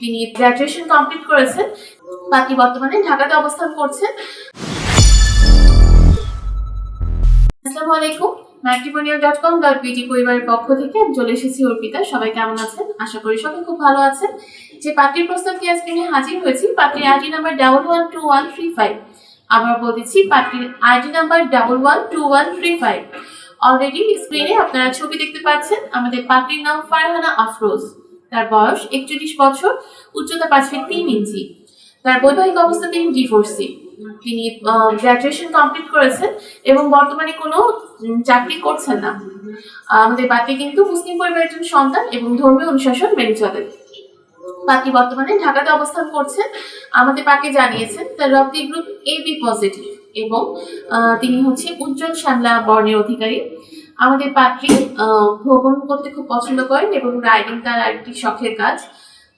তিনি graduation complete করেছেন, বাকি বর্তমানে ঢাকাতে অবস্থান করছেন। আসসালামু আলাইকুম, matrimonial dot com dot BD পরিবারের পক্ষ থেকে আমি চলে এসেছি অর্পিতা, সবাই কেমন আছেন? আশা করি সবাই খুব ভালো আছেন। যে পার্টির প্রস্তাবটি আজকে আমি হাজির হয়েছি, পার্টির ID number double one two one three five আবার বলতেছি পার্টির ID number double one two one three five already স্ক্রিনে আপনারা ছবি দেখতে পাচ্ছেন, আমাদের পার্টির নাম ফারহানা আফরোজ। তার বয়স একচল্লিশ বছর, উচ্চতা পাঁচ ফিট তিন ইঞ্চি। তার বৈবাহিক অবস্থা তিনি ডিভোর্সি তিনি গ্র্যাজুয়েশন কমপ্লিট করেছেন এবং বর্তমানে কোনো চাকরি করছেন না। আমাদের বাকি কিন্তু মুসলিম পরিবারের একজন সন্তান এবং ধর্মীয় অনুশাসন মেনে চলেন বাকি বর্তমানে ঢাকাতে অবস্থান করছেন। আমাদের পাকে জানিয়েছেন তার রক্তের গ্রুপ এ বি পজিটিভ এবং তিনি হচ্ছে উজ্জ্বল শ্যামলা বর্ণের অধিকারী। আমাদের পাত্রী ভ্রমণ করতে খুব পছন্দ করেন এবং রাইডিং তার একটি শখের কাজ।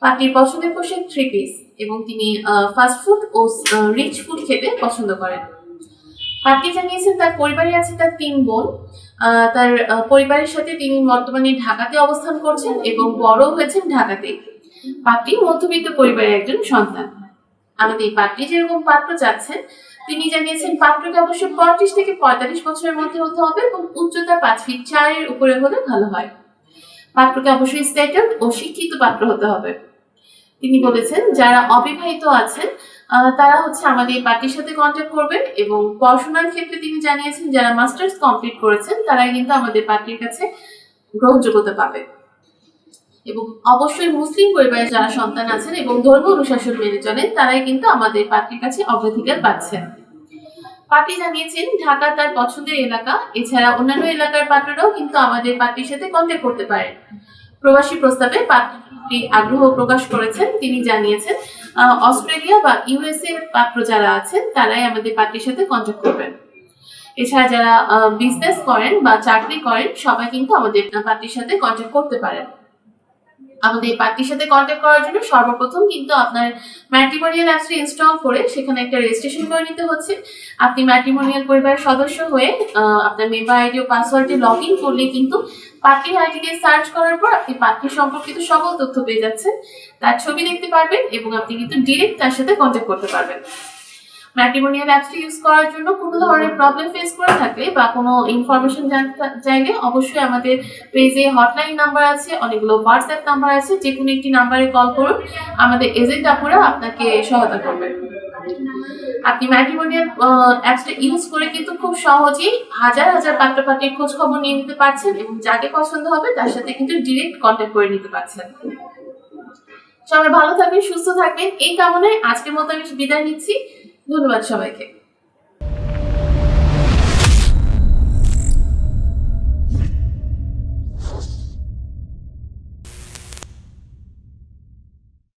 পাত্রীর পছন্দের পোশাক থ্রি পিস এবং তিনি ফাস্ট ফুড ও রিচ ফুড খেতে পছন্দ করেন। পাত্রী জানিয়েছেন তার পরিবারে আছে তার তিন বোন। তার পরিবারের সাথে তিনি বর্তমানে ঢাকাতে অবস্থান করছেন এবং বড় হয়েছেন ঢাকাতে। পাত্রী মধ্যবিত্ত পরিবারের একজন সন্তান। আমাদের এই পাত্রী যেরকম পাত্র চাচ্ছেন তিনি জানিয়েছেন, পাত্রকে অবশ্যই পঁয়ত্রিশ থেকে পঁয়তাল্লিশ বছরের মধ্যে হতে হবে এবং উচ্চতা পাঁচ ফিট চারের উপরে হলে ভালো হয়। পাত্রকে অবশ্যই সেটেলড ও শিক্ষিত পাত্র হতে হবে। তিনি বলেছেন, যারা অবিবাহিত আছেন তারা হচ্ছে আমাদের পার্টির সাথে কন্ট্যাক্ট করবেন এবং পড়াশোনার ক্ষেত্রে তিনি জানিয়েছেন, যারা মাস্টার্স কমপ্লিট করেছেন, তারাই কিন্তু আমাদের পার্টির কাছে গ্রহণযোগ্যতা পাবে। এবং অবশ্যই মুসলিম পরিবারের যারা সন্তান আছেন এবং ধর্ম অনুশাসন মেনে চলেন, তারাই কিন্তু আমাদের পার্টির কাছে অগ্রাধিকার পাচ্ছেন। পার্টি জানিয়েছেন, ঢাকা তার পছন্দের এলাকা। এছাড়া অন্যান্য এলাকার পাত্ররাও কিন্তু আমাদের পার্টির সাথে কন্ট্যাক্ট করতে পারেন। প্রবাসী প্রস্তাবে পাত্রী আগ্রহ প্রকাশ করেছেন। তিনি জানিয়েছেন অস্ট্রেলিয়া বা ইউএসএ পাত্র যারা আছেন, তারাই আমাদের পার্টির সাথে কন্ট্যাক্ট করবেন। এছাড়া যারা বিজনেস করেন বা চাকরি করেন, সবাই কিন্তু আমাদের পার্টির সাথে কন্ট্যাক্ট করতে পারেন। আমাদের এই পার্টির সাথে কন্ট্যাক্ট করার জন্য সর্বপ্রথম কিন্তু আপনার ম্যাট্রিমোনিয়াল অ্যাপসটি ইনস্টল করে সেখানে একটা রেজিস্ট্রেশন করে নিতে হচ্ছে। আপনি ম্যাট্রিমোনিয়াল পরিবারের সদস্য হয়ে আপনার মেম্বার আইডি ও পাসওয়ার্ডে লগ ইন করলে কিন্তু পার্টির আইডি দিয়ে সার্চ করার পর আপনি পার্টির সম্পর্কিত সকল তথ্য পেয়ে যাচ্ছেন। তার ছবি দেখতে পারবেন এবং আপনি কিন্তু ডিরেক্ট তার সাথে কন্ট্যাক্ট করতে পারবেন। ম্যাট্রিমোনিয়াল অ্যাপসটি ইউজ করার জন্য কোনো ধরনের প্রবলেম ফেস করে থাকলে বা কোনো ইনফরমেশন চাইলে অবশ্যই আমাদের পেজে হটলাইন নাম্বার আছে, অনেকগুলো হোয়াটসঅ্যাপ নাম্বার আছে যে কোনো একটি নাম্বারে কল করুন। আমাদের এজেন্ট আপুরা আপনাকে সহায়তা করবে। আপনি ম্যাট্রিমোনিয়াল অ্যাপসটা ইউজ করে কিন্তু খুব সহজেই হাজার হাজার পাত্র পাত্রের খোঁজ খবর নিয়ে নিতে পারছেন এবং যাকে পছন্দ হবে তার সাথে কিন্তু ডিরেক্ট কন্ট্যাক্ট করে নিতে পারছেন। সবাই ভালো থাকবেন, সুস্থ থাকবেন, এই কামনায় আজকের মতো আমি বিদায় নিচ্ছি। ধন্যবাদ সবাইকে।